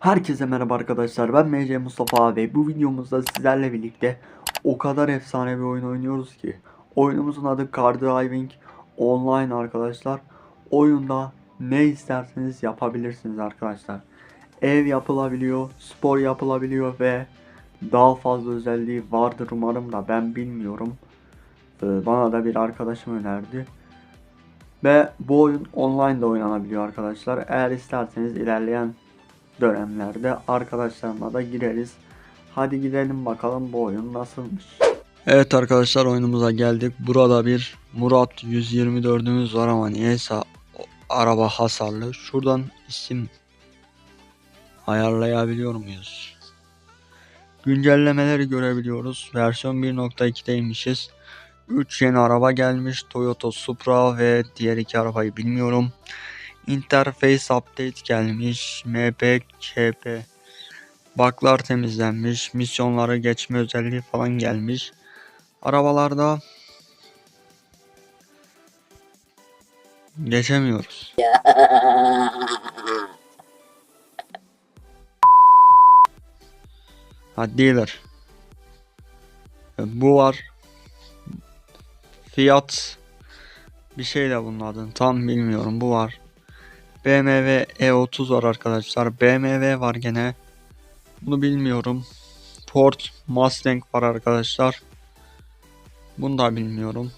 Herkese merhaba arkadaşlar ben MC Mustafa ve bu videomuzda sizlerle birlikte o kadar efsane bir oyun oynuyoruz ki oyunumuzun adı Car Driving Online arkadaşlar. Oyunda ne isterseniz yapabilirsiniz arkadaşlar. Ev yapılabiliyor spor yapılabiliyor ve daha fazla özelliği vardır umarım da ben bilmiyorum. Ee, bana da bir arkadaşım önerdi. Ve bu oyun online de oynanabiliyor arkadaşlar. Eğer isterseniz ilerleyen dönemlerde arkadaşlarımla da gireriz. Hadi gidelim bakalım bu oyun nasılmış. Evet arkadaşlar oyunumuza geldik. Burada bir Murat 124'ümüz var ama niyeyse araba hasarlı. Şuradan isim ayarlayabiliyor muyuz? Güncellemeleri görebiliyoruz. Versiyon 1.2'deymişiz. 3 yeni araba gelmiş. Toyota Supra ve diğer iki arabayı bilmiyorum. Interface update gelmiş. MPKP Bug'lar temizlenmiş. Misyonları geçme özelliği falan gelmiş. Arabalarda geçemiyoruz. Ha dealer. Bu var. Fiyat bir şey de bunun adını tam bilmiyorum. Bu var. BMW E30 E var arkadaşlar. BMW var gene. Bunu bilmiyorum. Ford Mustang var arkadaşlar. Bunu da bilmiyorum.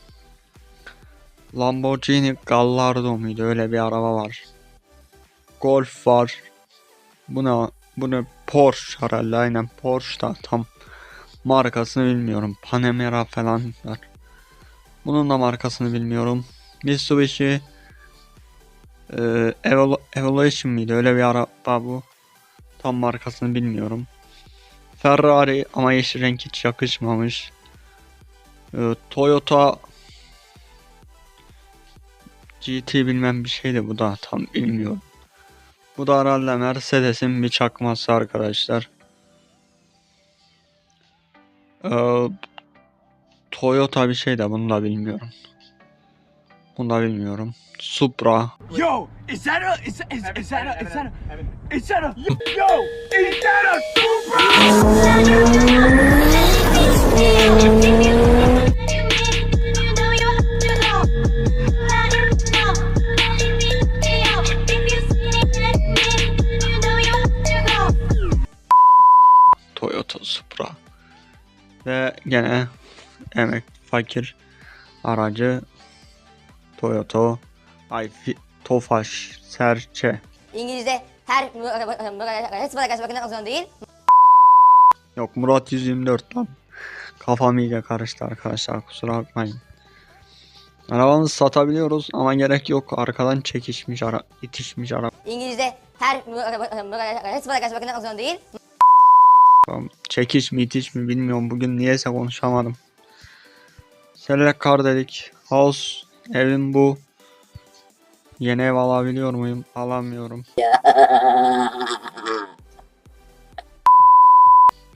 Lamborghini Gallardo muydu? Öyle bir araba var. Golf var. Bu ne? Bu ne? Porsche herhalde. Aynen Porsche da tam markasını bilmiyorum. Panamera falan var. Bunun da markasını bilmiyorum. Mitsubishi ee, Evol- Evolution mıydı? Öyle bir araba bu. Tam markasını bilmiyorum. Ferrari ama yeşil renk hiç yakışmamış. Ee, Toyota GT bilmem bir şeydi bu da tam bilmiyorum. Bu da herhalde Mercedes'in bir çakması arkadaşlar. Ee, Toyota bir şey de bunu da bilmiyorum. Bunu da bilmiyorum. Supra. Yo, is that a is is, is that a is that a is that a yo is that a Supra? Toyota Supra. Ve gene emek fakir aracı Toyota ay fi- Tofaş Serçe. İngilizce her hepsi bana karşı bakmak zorunda değil. Yok Murat 124 lan. Kafam iyice karıştı arkadaşlar kusura bakmayın. Arabamızı satabiliyoruz ama gerek yok. Arkadan çekişmiş ara itişmiş araba. İngilizce her hepsi bana karşı bakmak zorunda değil. Çekiş mi itiş mi bilmiyorum. Bugün niyeyse konuşamadım. Select car dedik. House evim bu. Yeni ev alabiliyor muyum? Alamıyorum.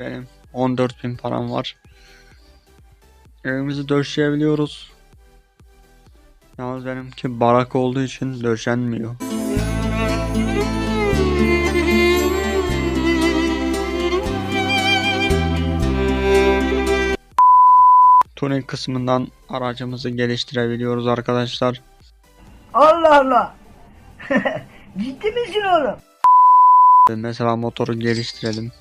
Benim 14 bin param var. Evimizi döşeyebiliyoruz. Yalnız benimki barak olduğu için döşenmiyor. Tuning kısmından aracımızı geliştirebiliyoruz arkadaşlar. Allah Allah. Ciddi misin oğlum? Mesela motoru geliştirelim.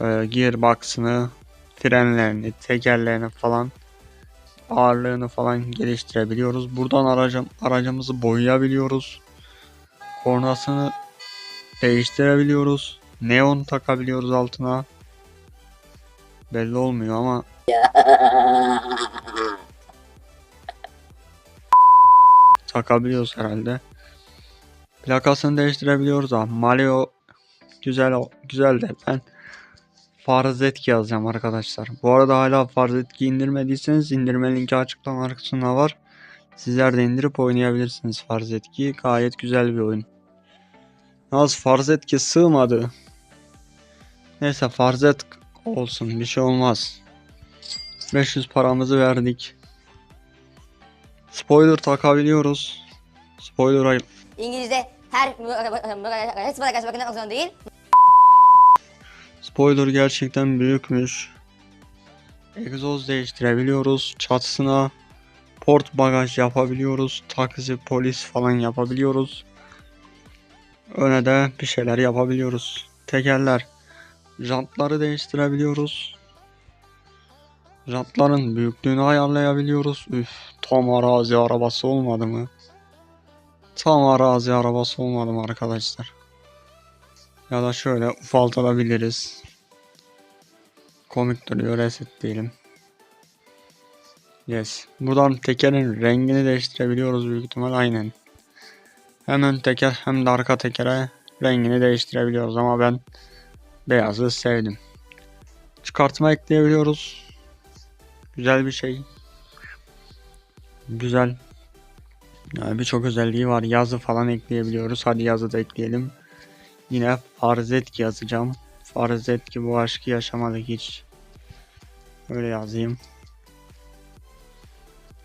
Ee, gearbox'ını, frenlerini, tekerlerini falan ağırlığını falan geliştirebiliyoruz. Buradan aracım, aracımızı boyayabiliyoruz. Kornasını değiştirebiliyoruz. Neon takabiliyoruz altına. Belli olmuyor ama takabiliyoruz herhalde. Plakasını değiştirebiliyoruz ama Malio güzel güzel de ben farz etki yazacağım arkadaşlar. Bu arada hala farz etki indirmediyseniz indirme linki açıklama kısmında var. Sizler de indirip oynayabilirsiniz farz etkiyi. Gayet güzel bir oyun. Yalnız farz etki sığmadı. Neyse farz et olsun bir şey olmaz. 500 paramızı verdik. Spoiler takabiliyoruz. Spoiler İngilizce her bana karşı bakın zorunda değil. Spoiler gerçekten büyükmüş. Egzoz değiştirebiliyoruz. Çatısına port bagaj yapabiliyoruz. Taksi, polis falan yapabiliyoruz. Öne de bir şeyler yapabiliyoruz. Tekerler. Jantları değiştirebiliyoruz. Jantların büyüklüğünü ayarlayabiliyoruz. Üf, tam arazi arabası olmadı mı? Tam arazi arabası olmadı mı arkadaşlar? Ya da şöyle ufaltabiliriz. Komik duruyor reset diyelim. Yes. Buradan tekerin rengini değiştirebiliyoruz büyük ihtimal aynen. Hem ön teker hem de arka tekere rengini değiştirebiliyoruz ama ben beyazı sevdim. Çıkartma ekleyebiliyoruz. Güzel bir şey. Güzel. Yani birçok özelliği var. Yazı falan ekleyebiliyoruz. Hadi yazı da ekleyelim. Yine farz et ki yazacağım. Farz et ki bu aşkı yaşamadık hiç. Öyle yazayım.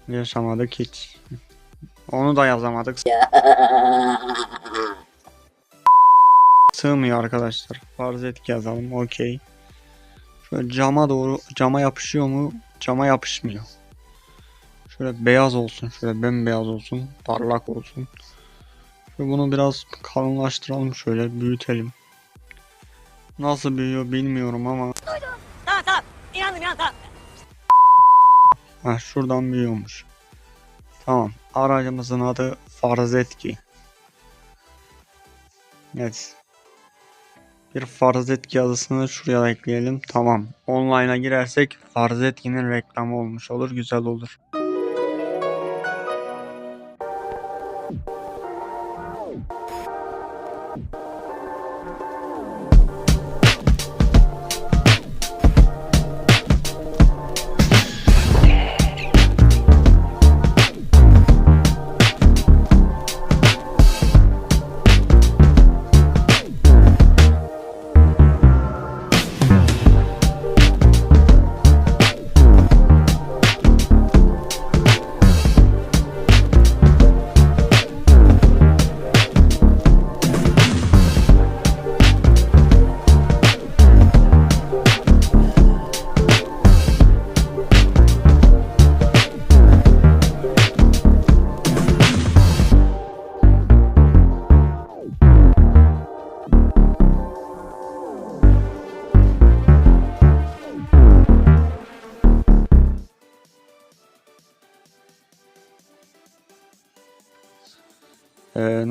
Yaşamadık hiç. Onu da yazamadık. Sığmıyor arkadaşlar. Farz et yazalım. Okey. Şöyle cama doğru cama yapışıyor mu? Cama yapışmıyor. Şöyle beyaz olsun. Şöyle bembeyaz olsun. Parlak olsun. Ve bunu biraz kalınlaştıralım şöyle büyütelim. Nasıl büyüyor bilmiyorum ama. Tamam tamam inandım inandım tamam. Ha şuradan büyüyormuş. Tamam. Aracımızın adı Farzetki. Evet. Bir Farzetki yazısını şuraya ekleyelim. Tamam. Online'a girersek Farzetki'nin reklamı olmuş olur. Güzel olur.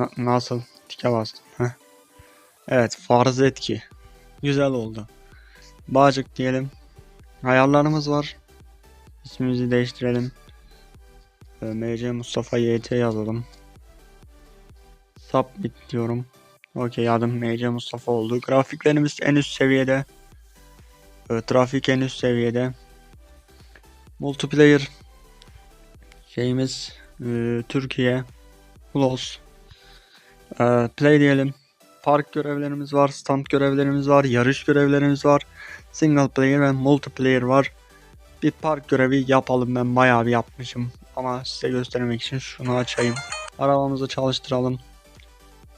Na- nasıl? Tike bastım. Heh. Evet farz etki. Güzel oldu. Bağcık diyelim. Ayarlarımız var. İsmimizi değiştirelim. Ee, MC Mustafa YT yazalım. Submit diyorum. Okey adım MC Mustafa oldu. Grafiklerimiz en üst seviyede. Ee, trafik en üst seviyede. Multiplayer şeyimiz e, Türkiye Plus ee, play diyelim. Park görevlerimiz var, stand görevlerimiz var, yarış görevlerimiz var. Single player ve multiplayer var. Bir park görevi yapalım ben bayağı bir yapmışım. Ama size göstermek için şunu açayım. Arabamızı çalıştıralım.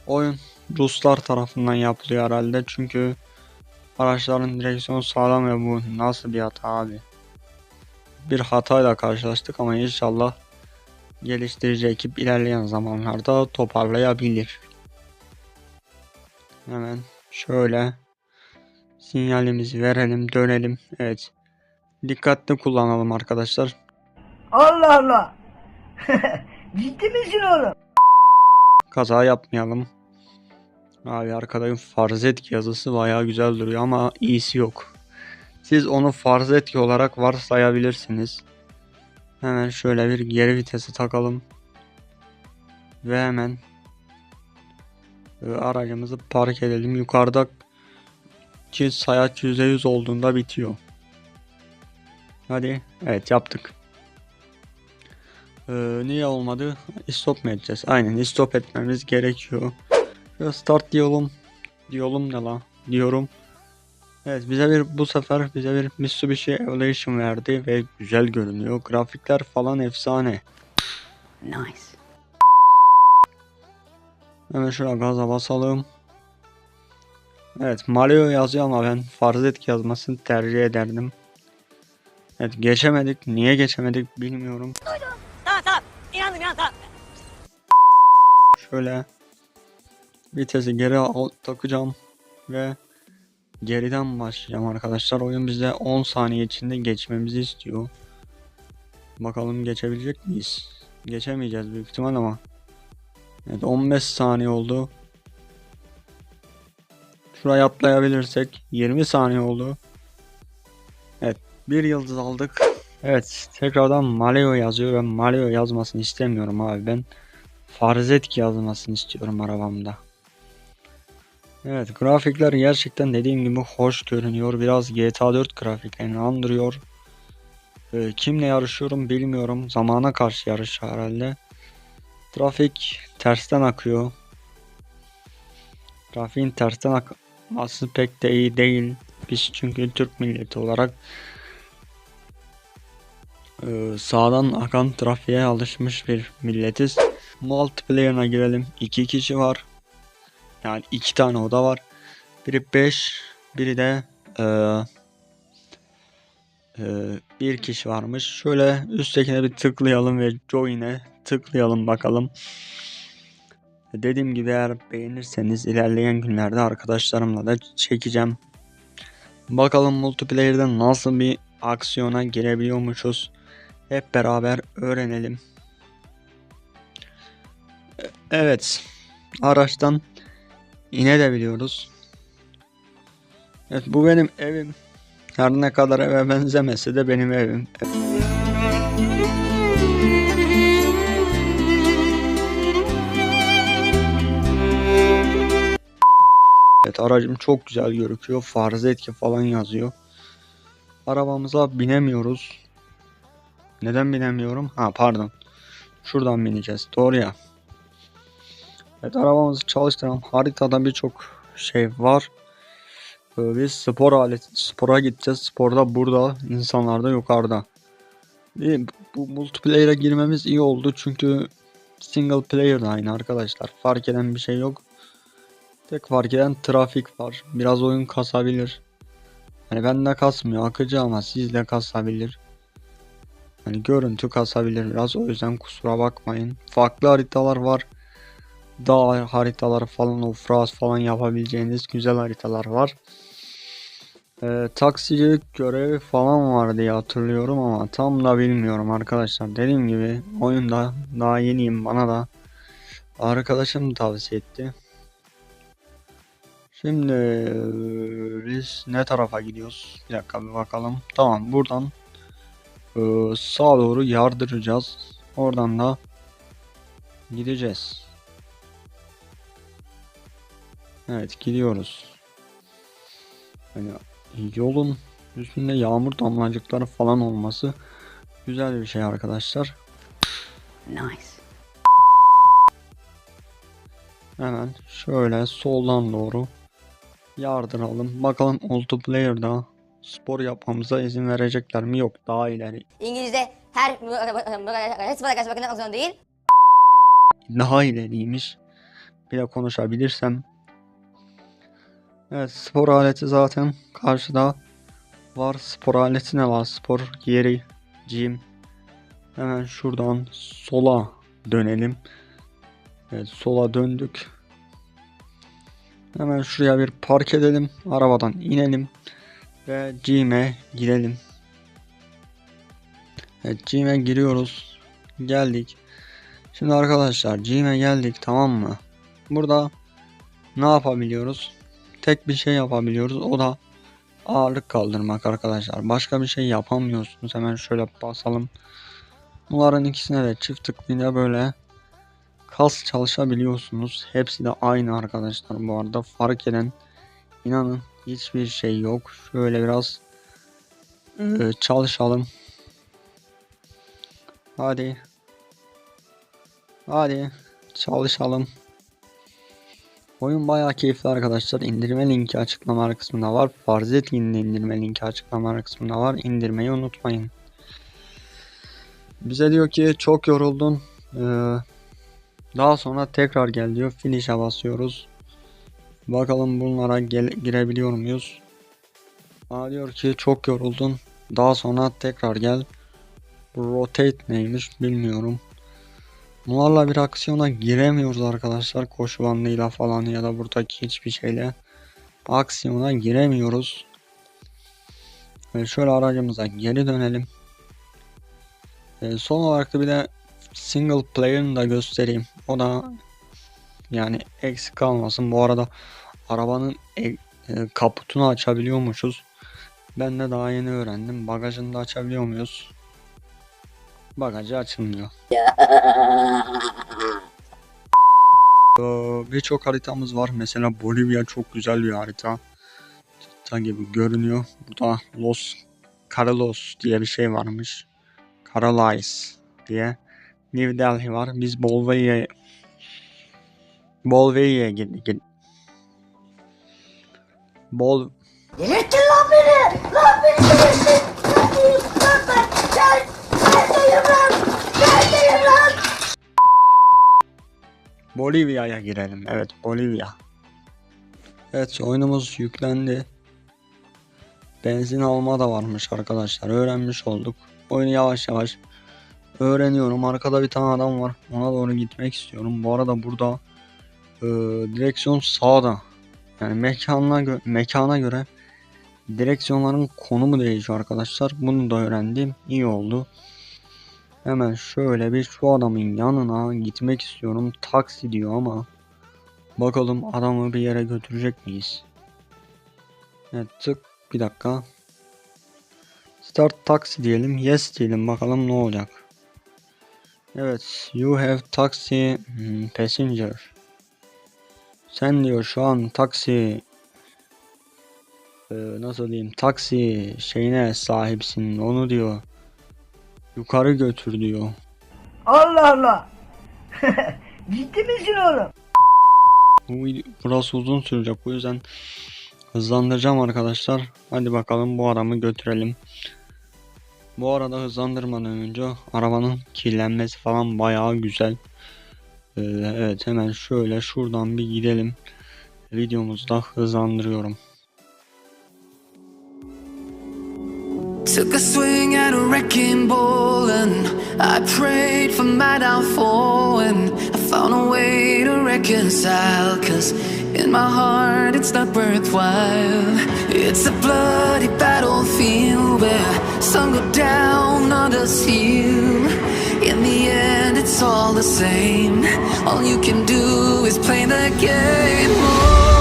Oyun Ruslar tarafından yapılıyor herhalde çünkü araçların direksiyonu sağlam ve bu nasıl bir hata abi. Bir hatayla karşılaştık ama inşallah geliştirici ekip ilerleyen zamanlarda toparlayabilir. Hemen şöyle sinyalimizi verelim, dönelim. Evet. Dikkatli kullanalım arkadaşlar. Allah Allah. Ciddi misin oğlum? Kaza yapmayalım. Abi arkada farz et ki yazısı bayağı güzel duruyor ama iyisi yok. Siz onu farz et ki olarak varsayabilirsiniz. Hemen şöyle bir geri vitesi takalım. Ve hemen e, aracımızı park edelim. Yukarıda ki sayaç %100 olduğunda bitiyor. Hadi. Evet yaptık. Ee, niye olmadı? Stop mu edeceğiz? Aynen stop etmemiz gerekiyor. Start diyorum. Diyorum ne la? Diyorum. Evet bize bir bu sefer bize bir Mitsubishi Evolution verdi ve güzel görünüyor. Grafikler falan efsane. Nice. Hemen şuraya gaza basalım. Evet Mario yazıyor ama ben farz et yazmasını tercih ederdim. Evet geçemedik. Niye geçemedik bilmiyorum. Tamam tamam. İnandım inandım tamam. Şöyle vitesi geri al- takacağım ve geriden başlayacağım arkadaşlar. Oyun bize 10 saniye içinde geçmemizi istiyor. Bakalım geçebilecek miyiz? Geçemeyeceğiz büyük ihtimal ama. Evet 15 saniye oldu. Şuraya atlayabilirsek 20 saniye oldu. Evet bir yıldız aldık. Evet tekrardan Maleo yazıyor ve Maleo yazmasını istemiyorum abi ben. Farz et ki yazmasını istiyorum arabamda. Evet grafikler gerçekten dediğim gibi hoş görünüyor. Biraz GTA 4 grafiklerini andırıyor. Ee, kimle yarışıyorum bilmiyorum. Zamana karşı yarış herhalde. Trafik tersten akıyor. Trafiğin tersten akması pek de iyi değil. Biz çünkü Türk milleti olarak e, sağdan akan trafiğe alışmış bir milletiz. Multiplayer'ına girelim. 2 kişi var. Yani iki tane oda var. Biri 5, biri de eee eee, bir kişi varmış. Şöyle üsttekine bir tıklayalım ve join'e tıklayalım bakalım. Dediğim gibi eğer beğenirseniz ilerleyen günlerde arkadaşlarımla da çekeceğim. Bakalım multiplayer'da nasıl bir aksiyona girebiliyormuşuz. Hep beraber öğrenelim. E- Evet. Araçtan inebiliyoruz. Evet bu benim evim. Her ne kadar eve benzemese de benim evim. Evet aracım çok güzel gözüküyor. Farz et ki falan yazıyor. Arabamıza binemiyoruz. Neden binemiyorum? Ha pardon. Şuradan bineceğiz. Doğru ya. Evet arabamızı çalıştıran haritada birçok şey var. Ee, Biz spor aleti, spora gideceğiz. Sporda burada, insanlar da yukarıda. Bir, bu multiplayer'e girmemiz iyi oldu çünkü single player da aynı arkadaşlar. Fark eden bir şey yok. Tek fark eden trafik var. Biraz oyun kasabilir. Hani bende kasmıyor akıcı ama sizde kasabilir. Hani görüntü kasabilir biraz o yüzden kusura bakmayın. Farklı haritalar var. Dağ haritaları falan, ofraz falan yapabileceğiniz güzel haritalar var. Ee, taksicilik görevi falan var diye hatırlıyorum ama tam da bilmiyorum arkadaşlar. Dediğim gibi oyunda daha yeniyim bana da arkadaşım tavsiye etti. Şimdi e, biz ne tarafa gidiyoruz? Bir dakika bir bakalım. Tamam buradan e, sağa doğru yardıracağız. Oradan da gideceğiz. Evet gidiyoruz. Hani yolun üstünde yağmur damlacıkları falan olması güzel bir şey arkadaşlar. Nice. Hemen şöyle soldan doğru yardıralım. Bakalım multiplayer'da spor yapmamıza izin verecekler mi? Yok daha ileri. İngilizce her spora karşı opsiyon değil. Daha ileriymiş. Bir de konuşabilirsem. Evet spor aleti zaten karşıda var. Spor aleti ne var? Spor yeri, gym. Hemen şuradan sola dönelim. Evet sola döndük. Hemen şuraya bir park edelim. Arabadan inelim. Ve gym'e girelim. Evet gym'e giriyoruz. Geldik. Şimdi arkadaşlar gym'e geldik tamam mı? Burada ne yapabiliyoruz? Tek bir şey yapabiliyoruz. O da ağırlık kaldırmak arkadaşlar. Başka bir şey yapamıyorsunuz. Hemen şöyle basalım. Bunların ikisine de çift tıklayınca böyle kas çalışabiliyorsunuz. Hepsi de aynı arkadaşlar bu arada. Fark eden inanın hiçbir şey yok. Şöyle biraz e, çalışalım. Hadi. Hadi çalışalım. Oyun bayağı keyifli arkadaşlar. İndirme linki açıklama kısmında var. Farzetkin'in indirme linki açıklama kısmında var. İndirmeyi unutmayın. Bize diyor ki çok yoruldun. Ee, Daha sonra tekrar gel diyor. Finish'e basıyoruz. Bakalım bunlara girebiliyor muyuz? Aa diyor ki çok yoruldun. Daha sonra tekrar gel. Rotate neymiş bilmiyorum. Bunlarla bir aksiyona giremiyoruz arkadaşlar. Koşu bandıyla falan ya da buradaki hiçbir şeyle aksiyona giremiyoruz. Ve şöyle aracımıza geri dönelim. Ee, son olarak da bir de single player'ını da göstereyim. O da yani eksik kalmasın. Bu arada arabanın e- e, kaputunu açabiliyormuşuz. Ben de daha yeni öğrendim. Bagajını da açabiliyor muyuz? Bagajı açılmıyor. Ee, Birçok haritamız var. Mesela Bolivya çok güzel bir harita. Harita gibi görünüyor. Burada Los Carlos diye bir şey varmış. Carolais diye. New Delhi var. Biz Bolivya Bolivya git git. Bol Delirttin lan beni! Lan beni delirttin! Neredeyim lan ben? Gel! Neredeyim lan? Bolivya'ya girelim. Evet Bolivya. Evet oyunumuz yüklendi. Benzin alma da varmış arkadaşlar. Öğrenmiş olduk. Oyunu yavaş yavaş öğreniyorum. Arkada bir tane adam var. Ona doğru gitmek istiyorum. Bu arada burada e, direksiyon sağda. Yani mekana, gö- mekana göre direksiyonların konumu değişiyor arkadaşlar. Bunu da öğrendim. İyi oldu. Hemen şöyle bir şu adamın yanına gitmek istiyorum. Taksi diyor ama bakalım adamı bir yere götürecek miyiz? Evet tık bir dakika. Start taksi diyelim. Yes diyelim bakalım ne olacak. Evet you have taxi hmm, passenger. Sen diyor şu an taksi e, nasıl diyeyim taksi şeyine sahipsin onu diyor. Yukarı götür diyor. Allah Allah! Ciddi misin oğlum? Bu burası uzun sürecek o yüzden hızlandıracağım arkadaşlar. Hadi bakalım bu adamı götürelim. Bu arada hızlandırmadan önce arabanın kirlenmesi falan bayağı güzel. Ee, evet hemen şöyle şuradan bir gidelim. Videomuzda hızlandırıyorum. Took a swing at a wrecking ball and I prayed for my downfall and I found a way to reconcile cause in my heart it's not worthwhile. It's a bloody battlefield where some go down, others heal. In the end it's all the same. All you can do is play the game. Oh,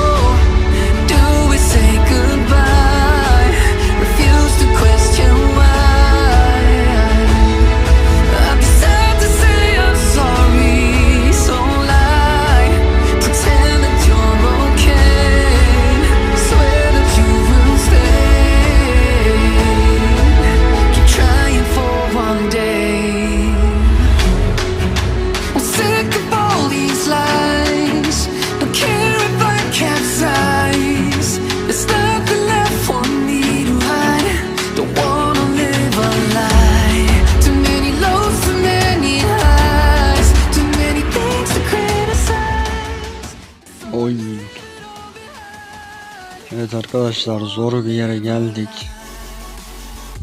arkadaşlar zor bir yere geldik.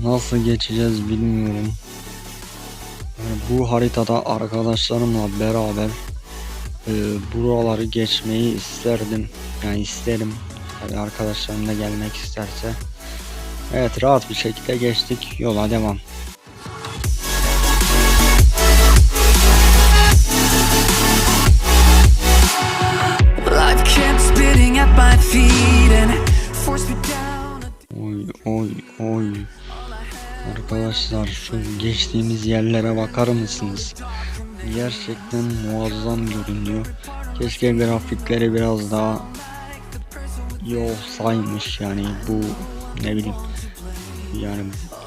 Nasıl geçeceğiz bilmiyorum. Yani bu haritada arkadaşlarımla beraber e, buraları geçmeyi isterdim. Yani isterim. Tabii arkadaşlarım da gelmek isterse. Evet rahat bir şekilde geçtik. Yola devam. Feet Arkadaşlar şu geçtiğimiz yerlere bakar mısınız? Gerçekten muazzam görünüyor. Keşke grafikleri biraz daha iyi olsaymış yani bu ne bileyim yani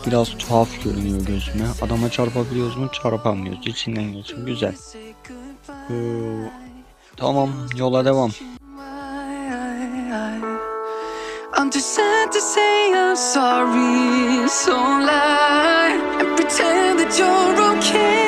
biraz tuhaf görünüyor gözüme. Adama çarpabiliyoruz mu? Çarpamıyoruz. İçinden geçiyor. Güzel. Ee, tamam yola devam. I'm too sad to say I'm sorry, so lie and pretend that you're okay.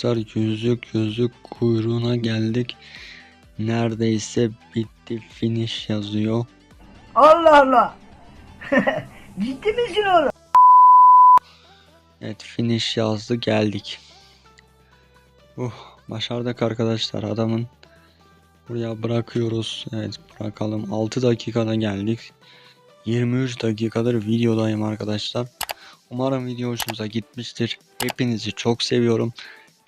Arkadaşlar yüzük yüzük kuyruğuna geldik. Neredeyse bitti finish yazıyor. Allah Allah. Ciddi misin oğlum? Evet finish yazdı geldik. Uh başardık arkadaşlar adamın. Buraya bırakıyoruz. Evet bırakalım. 6 dakikada geldik. 23 dakikadır videodayım arkadaşlar. Umarım video hoşunuza gitmiştir. Hepinizi çok seviyorum.